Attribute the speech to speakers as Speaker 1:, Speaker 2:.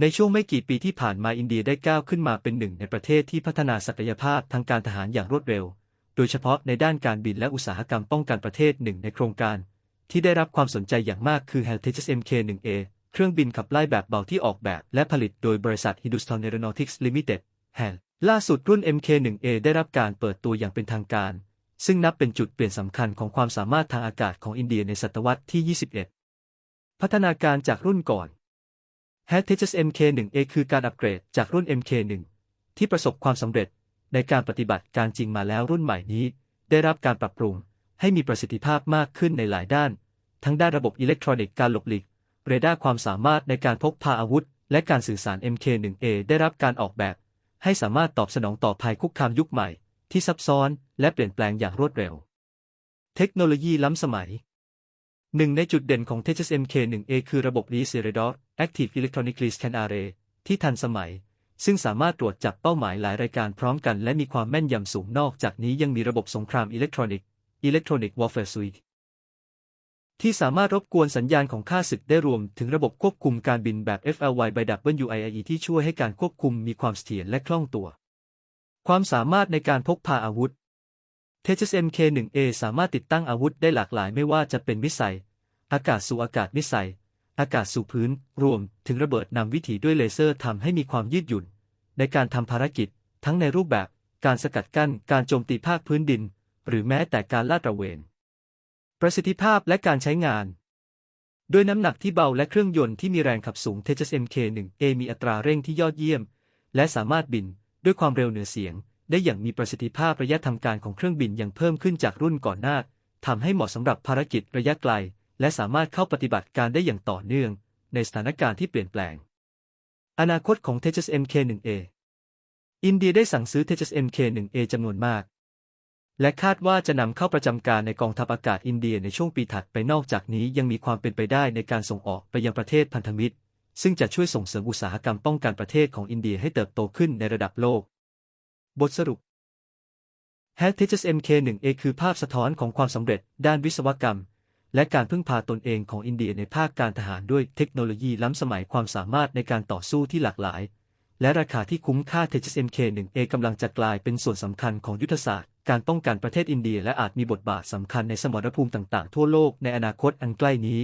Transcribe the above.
Speaker 1: ในช่วงไม่กี่ปีที่ผ่านมาอินเดียได้ก้าวขึ้นมาเป็นหนึ่งในประเทศที่พัฒนาศักยภาพทางการทหารอย่างรวดเร็ว โดยเฉพาะในด้านการบินและอุตสาหกรรมป้องกันประเทศหนึ่งในโครงการ ที่ได้รับความสนใจอย่างมากคือ Heritage Mk1A เครื่องบินขับไล่แบบเบาที่ออกแบบและผลิตโดยบริษัท Hindustan Aeronautics Limited HAL ล่าสุดรุ่น Mk1A ได้รับการเปิดตัวอย่างเป็นทางการ ซึ่งนับเป็นจุดเปลี่ยนสำคัญของความสามารถทางอากาศของอินเดียในศตวรรษที่ 21 พัฒนาการจากรุ่นก่อน h a t e s Mk1A คือการอัปเกรดจากรุ่น Mk1 ที่ประสบความสำเร็จในการปฏิบัติการจริงมาแล้วรุ่นใหม่นี้ ได้รับการปรับปรุงให้มีประสิทธิภาพมากขึ้นในหลายด้าน ทั้งด้านระบบอิเล็กทรอนิกส์การหลบหลีกเรดาร์ความสามารถในการพกพาอาวุธ และการสื่อสาร Mk1A ได้รับการออกแบบ ให้สามารถตอบสนองต่อภัยคุกคามยุคใหม่ ที่ซับซ้อนและเปลี่ยนแปลงอย่างรวดเร็ว เทคโนโลยีล้ำสมัย หนึ่งในจุดเด่นของ t e c h s MK1A คือระบบ r e s e r d o r Active Electronically Scan Array ที่ทันสมัย ซึ่งสามารถตรวจจับเป้าหมายหลายรายการพร้อมกันและมีความแม่นยำสูงนอกจากนี้ยังมีระบบสงครามอิเล็กทรอนิกส์ Electronic Warfare Suite ที่สามารถรบกวนสัญญาณของข้าศึกได้รวมถึงระบบควบคุมการบินแบบ FLY by WIIE ที่ช่วยให้การควบคุมมีความเสถียรและคล่องตัว ความสามารถในการพกพาอาวุธ t e c h s MK1A สามารถติดตั้งอาวุธได้หลากหลายไม่ว่าจะเป็นมิสไซล์ อากาศสู่อากาศมิสไซล์อากาศสู่พื้น รวมถึงระเบิดนำวิถีด้วยเลเซอร์ทำให้มีความยืดหยุ่น ในการทำภารกิจ ทั้งในรูปแบบ การสกัดกั้น การโจมตีภาคพื้นดิน หรือแม้แต่การลาดตระเวน ประสิทธิภาพและการใช้งาน ด้วยน้ำหนักที่เบาและเครื่องยนต์ที่มีแรงขับสูง t e c h s MK1A มีอัตราเร่งที่ยอดเยี่ยม และสามารถบินด้วยความเร็วเหนือเสียง ได้อย่างมีประสิทธิภาพระยะทำการของเครื่องบินยังเพิ่มขึ้นจากรุ่นก่อนหน้าทำให้เหมาะสำหรับภารกิจระยะไกล และสามารถเข้าปฏิบัติการได้อย่างต่อเนื่อง ในสถานการณ์ที่เปลี่ยนแปลง อนาคตของ t e c h s MK1A อินเดียได้สั่งซื้อ t e c h s MK1A จำนวนมาก และคาดว่าจะนำเข้าประจำการในกองทัพอากาศอินเดียในช่วงปีถัดไปนอกจากนี้ยังมีความเป็นไปได้ในการส่งออกไปยังประเทศพันธมิตร ซึ่งจะช่วยส่งเสริมอุตสาหกรรมป้องกันประเทศของอินเดียให้เติบโตขึ้นในระดับโลก บทสรุป h a t e c h MK1A คือภาพสะท้อนของความสำเร็จด้านวิศวกรรม และการพึ่งพาตนเองของอินเดียในภาคการทหารด้วยเทคโนโลยีล้ำสมัยความสามารถในการต่อสู้ที่หลากหลาย และราคาที่คุ้มค่า THMK1A กำลังจะกลายเป็นส่วนสำคัญของยุทธศาสตร์ การป้องกันประเทศอินเดียและอาจมีบทบาทสำคัญในสมรภูมิต่างๆ ทั่วโลกในอนาคตอันใกล้นี้